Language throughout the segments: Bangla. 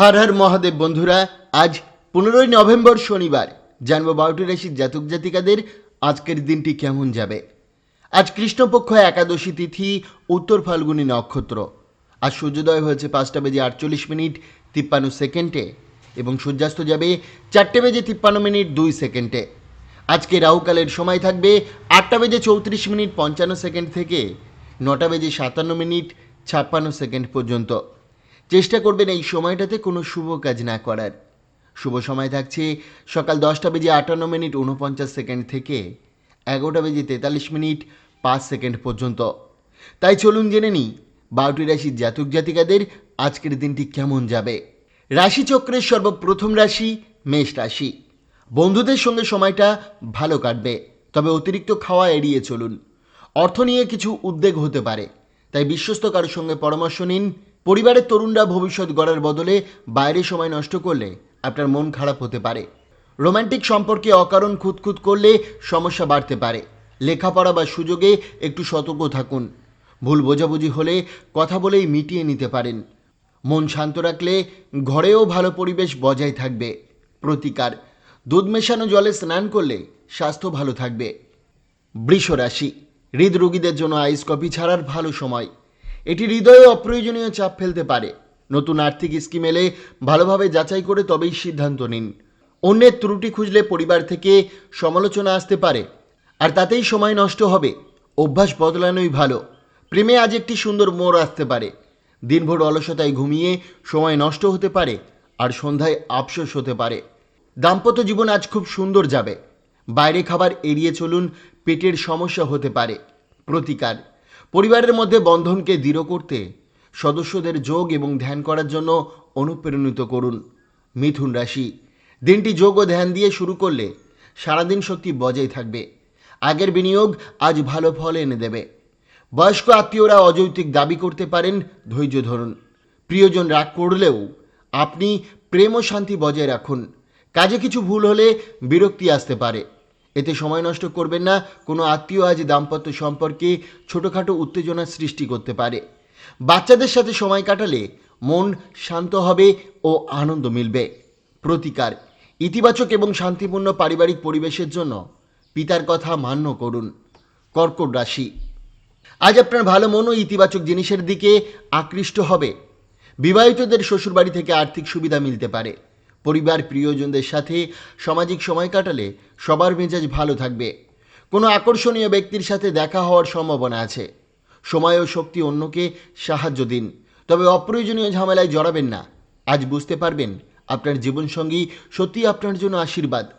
হর হর মহাদেব বন্ধুরা, আজ পনেরোই নভেম্বর শনিবার। জানব বারোটি রাশির জাতক জাতিকাদের আজকের দিনটি কেমন যাবে। আজ কৃষ্ণপক্ষ একাদশী তিথি, উত্তর ফাল্গুনী নক্ষত্র। আজ সূর্যোদয় হয়েছে পাঁচটা বেজে আটচল্লিশ মিনিট তিপ্পান্ন সেকেন্ডে এবং সূর্যাস্ত যাবে চারটে বেজে তিপ্পান্ন মিনিট দুই সেকেন্ডে। আজকে রাহুকালের সময় থাকবে আটটা বেজে চৌত্রিশ মিনিট পঞ্চান্ন সেকেন্ড থেকে নটা বেজে সাতান্ন মিনিট ছাপ্পান্ন সেকেন্ড পর্যন্ত। চেষ্টা করবেন এই সময়টাতে কোনো শুভ কাজ না করার। শুভ সময় থাকছে সকাল দশটা বেজে আটান্ন মিনিট উনপঞ্চাশ সেকেন্ড থেকে এগারোটা বেজে তেতাল্লিশ মিনিট পাঁচ সেকেন্ড পর্যন্ত। তাই চলুন জেনে নিই, বারোটি রাশির জাতক জাতিকাদের আজকের দিনটি কেমন যাবে? রাশিচক্রের সর্বপ্রথম রাশি মেষ রাশি। বন্ধুদের সঙ্গে সময়টা ভালো কাটবে, তবে অতিরিক্ত খাওয়া এড়িয়ে চলুন। অর্থ নিয়ে কিছু উদ্বেগ হতে পারে, তাই বিশ্বস্ত কারোর সঙ্গে পরামর্শ নিন পরিবারের তরুণরা ভবিষ্যৎ গড়ার বদলে বাইরে সময় নষ্ট করলে আপনার মন খারাপ হতে পারে। রোম্যান্টিক সম্পর্কে অকারণ খুঁতখুত করলে সমস্যা বাড়তে পারে। লেখাপড়া বা সুযোগে একটু সতর্ক থাকুন। ভুল বোঝাবুঝি হলে কথা বলেই মিটিয়ে নিতে পারেন। মন শান্ত রাখলে ঘরেও ভালো পরিবেশ বজায় থাকবে। প্রতিকার, দুধ মেশানো জলে স্নান করলে স্বাস্থ্য ভালো থাকবে। বৃষ রাশি হৃদরোগীদের জন্য আইস কফি ছাড়ার ভালো সময়। এটি হৃদয়ে অপ্রয়োজনীয় চাপ ফেলতে পারে। নতুন আর্থিক স্কিম এলে ভালোভাবে যাচাই করে তবেই সিদ্ধান্ত নিন। অন্যের ত্রুটি খুঁজলে পরিবার থেকে সমালোচনা আসতে পারে, আর তাতেই সময় নষ্ট হবে। অভ্যাস বদলানোই ভালো। প্রেমে আজ একটি সুন্দর মোড় আসতে পারে। দিনভর অলসতায় ঘুমিয়ে সময় নষ্ট হতে পারে, আর সন্ধ্যায় আফসোস হতে পারে। দাম্পত্য জীবন আজ খুব সুন্দর যাবে। বাইরে খাবার এড়িয়ে চলুন, পেটের সমস্যা হতে পারে। প্রতিকার। পরিবারের মধ্যে বন্ধনকে দৃঢ় করতে সদস্যদের যোগ এবং ধ্যান করার জন্য অনুপ্রেরণিত করুন। মিথুন রাশি, দিনটি যোগ ও ধ্যান দিয়ে শুরু করলে সারাদিন শক্তি বজায় থাকবে। আগের বিনিয়োগ আজ ভালো ফল এনে দেবে। বয়স্ক আত্মীয়রা অযৌক্তিক দাবি করতে পারেন, ধৈর্য ধরুন। প্রিয়জন রাগ করলেও আপনি প্রেম ও শান্তি বজায় রাখুন। কাজে কিছু ভুল হলে বিরক্তি আসতে পারে। এতে সময় নষ্ট করবেন না। কোনো আত্মীয় আজ দাম্পত্য সম্পর্কে ছোটোখাটো উত্তেজনা সৃষ্টি করতে পারে। বাচ্চাদের সাথে সময় কাটালে মন শান্ত হবে ও আনন্দ মিলবে। প্রতিকার, ইতিবাচক এবং শান্তিপূর্ণ পারিবারিক পরিবেশের জন্য পিতার কথা মান্য করুন। কর্কট রাশি, আজ আপনার ভালো মন ও ইতিবাচক জিনিসের দিকে আকৃষ্ট হবে। বিবাহিতদের শ্বশুরবাড়ি থেকে আর্থিক সুবিধা মিলতে পারে। পরিবার প্রিয়জনদের সাথে সামাজিক সময় কাটালে সবার মেজাজ ভালো থাকবে। কোনো আকর্ষণীয় ব্যক্তির সাথে দেখা হওয়ার সম্ভাবনা আছে। সময় ও শক্তি অন্যকে সাহায্য দিন। তবে অপ্রয়োজনীয় ঝামেলায় জড়াবেন না। আজ বুঝতে পারবেন আপনার জীবনসঙ্গী সত্যি আপনার জন্য আশীর্বাদ।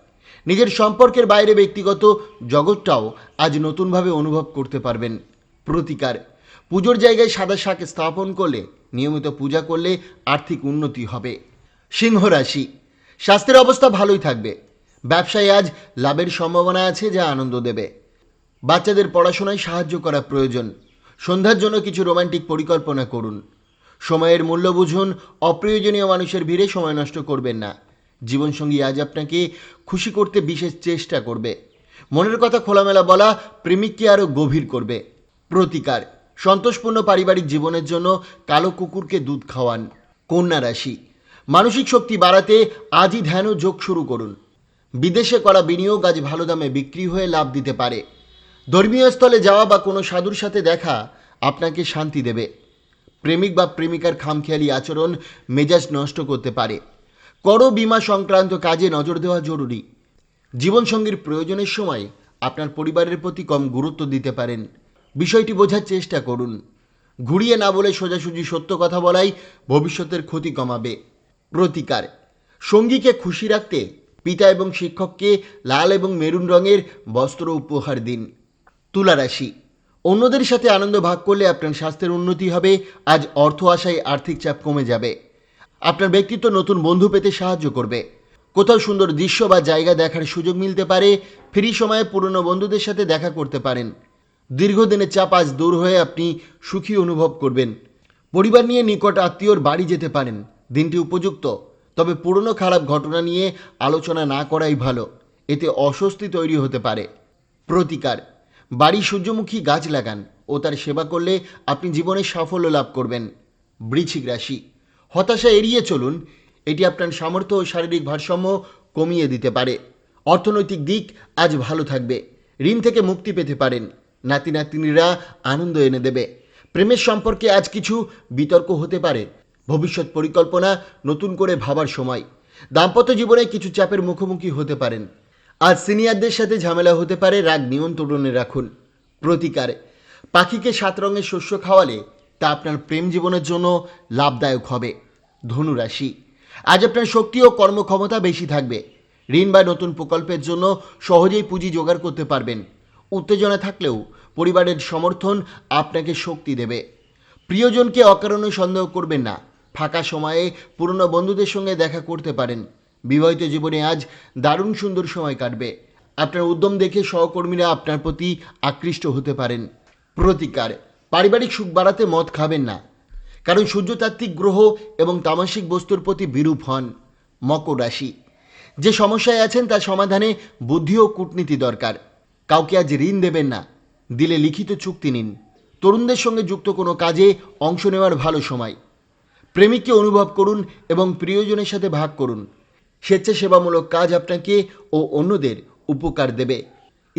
নিজের সম্পর্কের বাইরে ব্যক্তিগত জগৎটাও আজ নতুনভাবে অনুভব করতে পারবেন। প্রতিকার। পুজোর জায়গায় সাদা শাক স্থাপন করলে, নিয়মিত পূজা করলে আর্থিক উন্নতি হবে। সিংহ রাশি। স্বাস্থ্যের অবস্থা ভালোই থাকবে। ব্যবসায় আজ লাভের সম্ভাবনা আছে যা আনন্দ দেবে। বাচ্চাদের পড়াশোনায় সাহায্য করা প্রয়োজন। সন্ধ্যার জন্য কিছু রোমান্টিক পরিকল্পনা করুন। সময়ের মূল্য বুঝুন। অপ্রয়োজনীয় মানুষের ভিড়ে সময় নষ্ট করবেন না। জীবনসঙ্গী আজ আপনাকে খুশি করতে বিশেষ চেষ্টা করবে। মনের কথা খোলামেলা বলা প্রেমিককে আরও গভীর করবে। প্রতিকার। সন্তোষপূর্ণ পারিবারিক জীবনের জন্য কালো কুকুরকে দুধ খাওয়ান। কন্যা রাশি। মানসিক শক্তি বাড়াতে আজই ধ্যান যোগ শুরু করুন। বিদেশে করা বিনিয়োগ আজ ভালো দামে বিক্রি হয়ে লাভ দিতে পারে। ধর্মীয় স্থলে যাওয়া বা কোনো সাধুর সাথে দেখা আপনাকে শান্তি দেবে। প্রেমিক বা প্রেমিকার খামখেয়ালি আচরণ মেজাজ নষ্ট করতে পারে। করো বিমা সংক্রান্ত কাজে নজর দেওয়া জরুরি। জীবনসঙ্গীর প্রয়োজনের সময় আপনার পরিবারের প্রতি কম গুরুত্ব দিতে পারেন। বিষয়টি বোঝার চেষ্টা করুন। ঘুরিয়ে না বলে সোজাসুজি সত্য কথা বলাই ভবিষ্যতের ক্ষতি কমাবে। প্রতিকার। সঙ্গীকে খুশি রাখতে পিতা এবং শিক্ষককে লাল এবং মেরুন রঙের বস্ত্র উপহার দিন। তুলা রাশি। অন্যদের সাথে আনন্দ ভাগ করলে আপনার স্বাস্থ্যের উন্নতি হবে। আজ অর্থ আশায় আর্থিক চাপ কমে যাবে। আপনার ব্যক্তিত্ব নতুন বন্ধু পেতে সাহায্য করবে। কোথাও সুন্দর দৃশ্য বা জায়গা দেখার সুযোগ মিলতে পারে। ফ্রি সময়ে পুরনো বন্ধুদের সাথে দেখা করতে পারেন। দীর্ঘদিনের চাপ আজ দূর হয়ে আপনি সুখী অনুভব করবেন। পরিবার নিয়ে নিকট আত্মীয়র বাড়ি যেতে পারেন। দিনটি উপযুক্ত। তবে পুরনো খারাপ ঘটনা নিয়ে আলোচনা না করাই ভালো। এতে অস্বস্তি তৈরি হতে পারে। প্রতিকার। বাড়ি সূর্যমুখী গাছ লাগান ও তার সেবা করলে আপনি জীবনে সাফল্য লাভ করবেন। বৃশ্চিক রাশি। হতাশা এড়িয়ে চলুন। এটি আপনার সামর্থ্য ও শারীরিক ভারসাম্য কমিয়ে দিতে পারে। অর্থনৈতিক দিক আজ ভালো থাকবে। ঋণ থেকে মুক্তি পেতে পারেন। নাতি নাতনিরা আনন্দ এনে দেবে। প্রেমের সম্পর্কে আজ কিছু বিতর্ক হতে পারে। ভবিষ্যৎ পরিকল্পনা নতুন করে ভাবার সময়। দাম্পত্য জীবনে কিছু চাপের মুখোমুখি হতে পারেন। আজ সিনিয়রদের সাথে ঝামেলা হতে পারে, রাগ নিয়ন্ত্রণে রাখুন। প্রতিকারে, পাখিকে সাত রঙের শস্য খাওয়ালে তা আপনার প্রেম জীবনের জন্য লাভদায়ক হবে। ধনুরাশি আজ আপনার শক্তি ও কর্মক্ষমতা বেশি থাকবে। ঋণ বা নতুন প্রকল্পের জন্য সহজেই পুঁজি জোগাড় করতে পারবেন। উত্তেজনা থাকলেও পরিবারের সমর্থন আপনাকে শক্তি দেবে। প্রিয়জনকে অকারণে সন্দেহ করবেন না। ফাঁকা সময়ে পুরনো বন্ধুদের সঙ্গে দেখা করতে পারেন। বিবাহিত জীবনে আজ দারুণ সুন্দর সময় কাটবে। আপনার উদ্যম দেখে সহকর্মীরা আপনার প্রতি আকৃষ্ট হতে পারেন। প্রতিকার, পারিবারিক সুখ বাড়াতে মদ খাবেন না। কারণ সূর্যতাত্ত্বিক গ্রহ এবং তামাসিক বস্তুর প্রতি বিরূপ হন মকর রাশি। যে সমস্যায় আছেন তার সমাধানে বুদ্ধি ও কূটনীতি দরকার। কাউকে আজ ঋণ দেবেন না। দিলে লিখিত চুক্তি নিন। তরুণদের সঙ্গে যুক্ত কোনো কাজে অংশ নেওয়ার ভালো সময়। প্রেমিককে অনুভব করুন এবং প্রিয়জনের সাথে ভাগ করুন। স্বেচ্ছাসেবামূলক কাজ আপনাকে ও অন্যদের উপকার দেবে।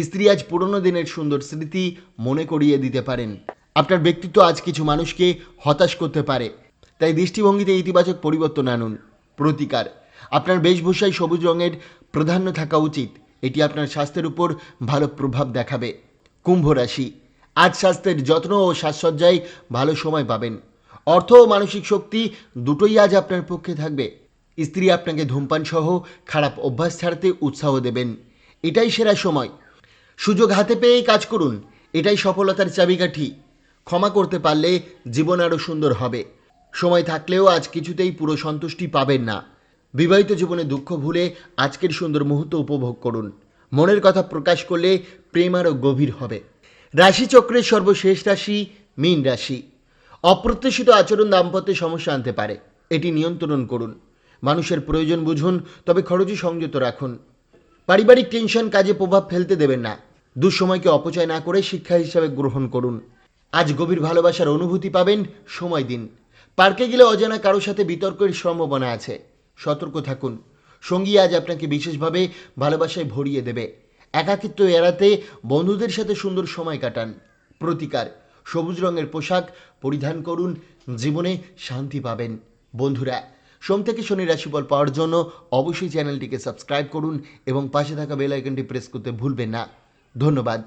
স্ত্রী আজ পুরনো দিনের সুন্দর স্মৃতি মনে করিয়ে দিতে পারেন। আপনার ব্যক্তিত্ব আজ কিছু মানুষকে হতাশ করতে পারে। তাই দৃষ্টিভঙ্গিতে ইতিবাচক পরিবর্তন আনুন। প্রতিকার। আপনার বেশভূষায় সবুজ রঙের প্রাধান্য থাকা উচিত। এটি আপনার স্বাস্থ্যের উপর ভালো প্রভাব দেখাবে। কুম্ভ রাশি। আজ স্বাস্থ্যের যত্ন ও সাজসজ্জায় ভালো সময় পাবেন। অর্থ ও মানসিক শক্তি দুটোই আজ আপনার পক্ষে থাকবে। স্ত্রী আপনাকে ধূমপান সহ খারাপ অভ্যাস ছাড়তে উৎসাহ দেবেন। এটাই সেরা সময়। সুযোগ হাতে পেয়েই কাজ করুন। এটাই সফলতার চাবিকাঠি। ক্ষমা করতে পারলে জীবন আরও সুন্দর হবে। সময় থাকলেও আজ কিছুতেই পুরো সন্তুষ্টি পাবেন না। বিবাহিত জীবনে দুঃখ ভুলে আজকের সুন্দর মুহূর্ত উপভোগ করুন। মনের কথা প্রকাশ করলে প্রেম আরও গভীর হবে। রাশিচক্রের সর্বশেষ রাশি মীন রাশি। অপ্রত্যাশিত আচরণ দাম্পত্যে সমস্যা আনতে পারে। এটি নিয়ন্ত্রণ করুন। মানুষের প্রয়োজন বুঝুন, তবে খরচই সংযত রাখুন। পারিবারিক টেনশন কাজে প্রভাব ফেলতে দেবেন না। দুঃসময়কে অপচয় না করে শিক্ষা হিসাবে গ্রহণ করুন। আজ গভীর ভালোবাসার অনুভূতি পাবেন, সময় দিন। পার্কে গেলে অজানা কারও সাথে বিতর্কের সম্ভাবনা আছে। সতর্ক থাকুন। সঙ্গী আজ আপনাকে বিশেষভাবে ভালোবাসায় ভরিয়ে দেবে। একাকিত্ব এড়াতে বন্ধুদের সাথে সুন্দর সময় কাটান। প্রতিকার। সবুজ রঙের পোশাক পরিধান করুন, জীবনে শান্তি পাবেন। বন্ধুরা, সোম থেকে শনি রাশিফল পাওয়ার জন্য অবশ্যই চ্যানেলটিকে সাবস্ক্রাইব করুন এবং পাশে থাকা বেল আইকনটি প্রেস করতে ভুলবেন না। ধন্যবাদ।